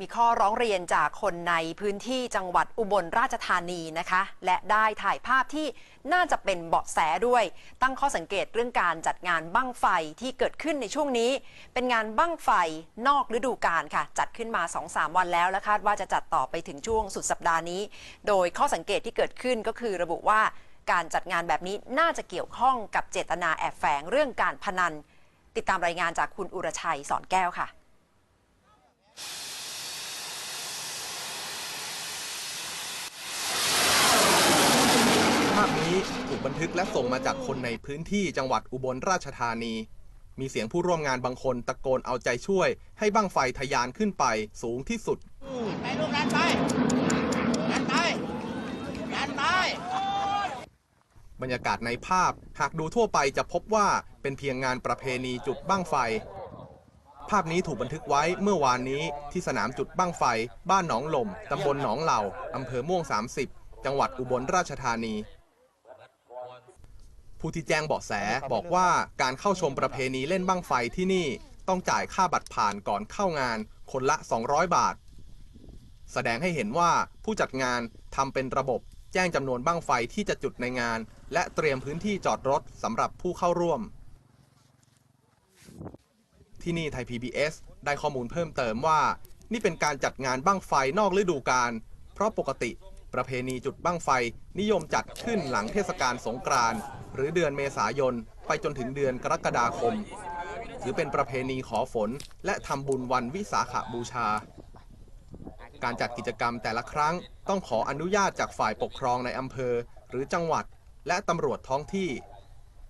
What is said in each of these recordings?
มีข้อร้องเรียนจากคนในพื้นที่จังหวัดอุบลราชธานีนะคะ และได้ถ่ายภาพที่น่าจะเป็นเบาะแสด้วย ตั้งข้อสังเกตเรื่องการจัดงานบั้งไฟที่เกิดขึ้นในช่วงนี้ เป็นงานบั้งไฟนอกฤดูกาลค่ะ จัดขึ้นมา 2-3 วันแล้วและคาดว่าจะจัดต่อไปถึงช่วงสุดสัปดาห์นี้ โดยข้อสังเกตที่เกิดขึ้นก็คือระบุว่าการจัดงานแบบนี้น่าจะเกี่ยวข้องกับเจตนาแอบแฝงเรื่องการพนัน ติดตามรายงานจากคุณอุรชัยสอนแก้วค่ะ ภาพนี้ถูก บันทึกและส่งมาจากคนในพื้นที่จังหวัดอุบลราชธานี มีเสียงผู้ร่วมงานบางคนตะโกนเอาใจช่วย ให้บั้งไฟทะยานขึ้นไปสูงที่สุด ไปลูกดันไปดันไปดันไป บรรยากาศในภาพหากดูทั่วไปจะพบว่าเป็นเพียงงานประเพณีจุดบั้งไฟ ภาพนี้ถูกบันทึกไว้เมื่อวานนี้ที่สนามจุดบั้งไฟ บ้านหนองหล่มตำบลหนองเหล่าอำเภอม่วง 30 จังหวัดอุบลราชธานี ผู้ที่แจ้งเบาะแสบอกว่าการเข้าชมประเพณีเล่นบั้งไฟที่นี่ต้องจ่ายค่าบัตรผ่านก่อนเข้างานคนละ 200 บาท แสดงให้เห็นว่าผู้จัดงานทำเป็นระบบแจ้งจำนวนบั้งไฟที่จะจุดในงาน และเตรียมพื้นที่จอดรถสำหรับผู้เข้าร่วม ที่นี่ไทย PBS ได้ข้อมูลเพิ่มเติมว่า นี่เป็นการจัดงานบั้งไฟนอกฤดูกาลเพราะปกติประเพณีจุดบั้งไฟนิยมจัดขึ้นหลังเทศกาลสงกรานต์ หรือเดือนเมษายน ไปจนถึงเดือนกรกฎาคม ถือเป็นประเพณีขอฝน และทำบุญวันวิสาขบูชา การจัดกิจกรรมแต่ละครั้งต้องขออนุญาตจากฝ่ายปกครองในอำเภอ หรือจังหวัด และตำรวจท้องที่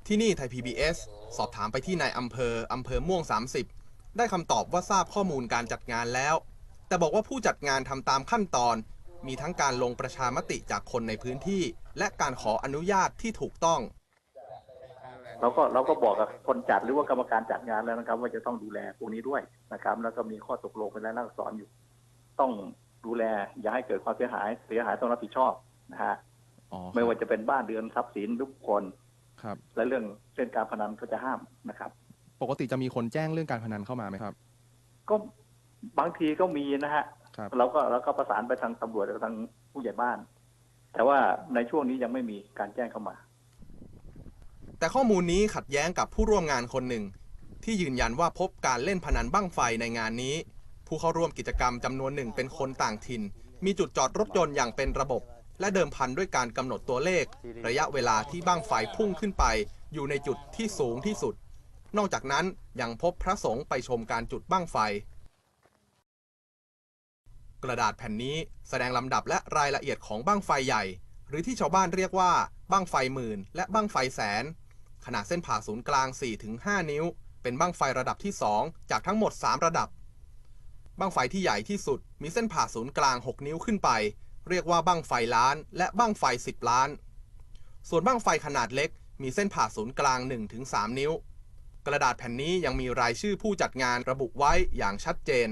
ที่นี่ไทย PBS สอบถามไปที่นายอำเภออำเภอม่วง 30 ได้คำตอบว่าทราบข้อมูลการจัดงานแล้ว แต่บอกว่าผู้จัดงานทำตามขั้นตอน มีทั้งการลงประชามติจากคนในพื้นที่ และการขออนุญาตที่ถูกต้อง เราก็เราก็บอกกับคนจัดหรือว่ากรรมการจัดงานแล้วนะครับ ว่าจะต้องดูแลพวกนี้ด้วยนะครับ แล้วก็มีข้อตกลงเป็นรายลักษณ์อักษรอยู่ ต้องดูแลอย่าให้เกิดความเสียหายเสียหายต้องรับผิดชอบนะฮะอ๋อไม่ว่าจะเป็นบ้านเรือนทรัพย์สินทุกคนครับ และเรื่องเล่นการพนันก็จะห้ามนะครับ ปกติจะมีคนแจ้งเรื่องการพนันเข้ามาไหมครับ ก็บางทีก็มีนะฮะครับเราก็เราก็ประสานไปทางตำรวจและทางผู้ใหญ่บ้าน แต่ว่าในช่วงนี้ยังไม่มีการแจ้งเข้ามา แต่ข้อมูลนี้ขัดแย้งกับผู้ร่วมงานคนหนึ่ง ที่ยืนยันว่าพบการเล่นพนันบั้งไฟในงานนี้ ผู้เข้าร่วมกิจกรรมจำนวนหนึ่งเป็นคนต่างถิ่น มีจุดจอดรถยนต์อย่างเป็นระบบ และเดิมพันด้วยการกำหนดตัวเลข ระยะเวลาที่บั้งไฟพุ่งขึ้นไป อยู่ในจุดที่สูงที่สุด นอกจากนั้นยังพบพระสงฆ์ไปชมการจุดบั้งไฟกระดาษแผ่นนี้แสดงลำดับและรายละเอียดของบั้งไฟใหญ่ หรือที่ชาวบ้านเรียกว่าบั้งไฟหมื่น และบั้งไฟแสน ขนาดเส้นผ่าศูนย์กลาง 4-5 นิ้ว เป็นบั้งไฟระดับที่ 2 จากทั้งหมด 3 ระดับ บั้งไฟที่ใหญ่ที่สุด มีเส้นผ่าศูนย์กลาง 6 นิ้วขึ้นไป เรียกว่าบั้งไฟล้าน และบั้งไฟ 10 ล้าน ส่วนบั้งไฟขนาดเล็ก มีเส้นผ่าศูนย์กลาง 1-3 นิ้ว กระดาษแผ่นนี้ยังมีรายชื่อผู้จัดงานระบุไว้อย่างชัดเจน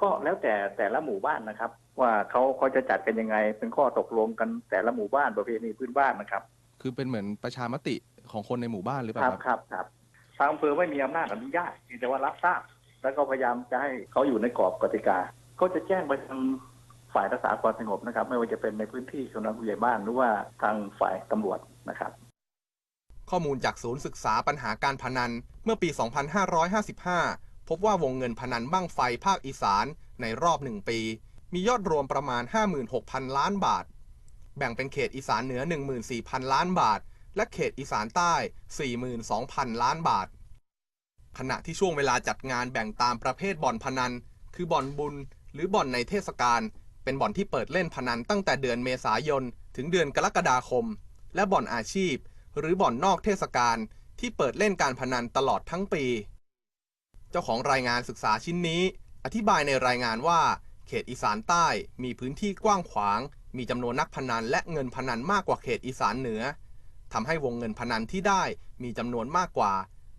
ก็แล้วแต่แต่ละหมู่บ้านนะครับ ว่าเขาเขาจะจัดกันยังไงเป็นข้อตกลงกันแต่ละหมู่บ้านประเพณีพื้นบ้านนะครับ คือเป็นเหมือนประชามติของคนในหมู่บ้านหรือเปคล่ารับครับครับครับทางอำเภอไม่มีอำนาจอนุญาตเพียงแต่ว่ารับทราบแล้วก็พยายามจะให้เขาอยู่ในกรอบกติกา ก็จะแจ้งไปทางฝ่ายรักษาความสงบนะครับ ไม่ว่าจะเป็นในพื้นที่กำนันผู้ใหญ่บ้านหรือว่าทางฝ่ายตำรวจนะครับ ข้อมูลจากศูนย์ศึกษาปัญหาการพนัน เมื่อปี 2555 พบว่าวงเงินพนันบั้งไฟภาคอีสานในรอบหนึ่งปี มียอดรวมประมาณ 56,000 ล้านบาท แบ่งเป็นเขตอีสานเหนือ 14,000 ล้านบาท และเขตอีสานใต้ 42,000 ล้านบาท ขณะที่ช่วงเวลาจัดงานแบ่งตามประเภทบ่อนพนัน คือบ่อนบุญ หรือบ่อนในเทศกาล เป็นบ่อนที่เปิดเล่นพนันตั้งแต่เดือนเมษายน ถึงเดือนกรกฎาคม และบ่อนอาชีพ หรือบ่อนนอกเทศกาลที่เปิดเล่นการพนันตลอดทั้งปี เจ้าของรายงานศึกษาชิ้นนี้ อธิบายในรายงานว่า เขตอีสานใต้มีพื้นที่กว้างขวาง มีจำนวนนักพนันและเงินพนันมากกว่าเขตอีสานเหนือทำให้วงเงินพนันที่ได้มีจำนวนมากกว่า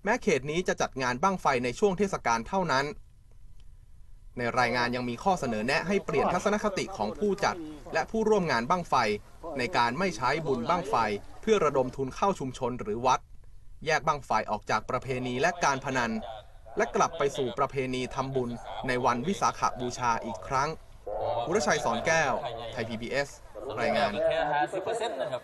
แม้เขตนี้จะจัดงานบั้งไฟในช่วงเทศกาลเท่านั้น ในรายงานยังมีข้อเสนอแนะให้เปลี่ยนทัศนคติของผู้จัด และผู้ร่วมงานบั้งไฟ ในการไม่ใช้บุญบั้งไฟ เพื่อระดมทุนเข้าชุมชนหรือวัด แยกบั้งไฟออกจากประเพณีและการพนัน และกลับไปสู่ประเพณีทำบุญในวันวิสาขบูชาอีกครั้ง อุรชัยสอนแก้ว ไทย PBS รายงาน แค่ห้าสิบเปอร์เซ็นต์นะครับ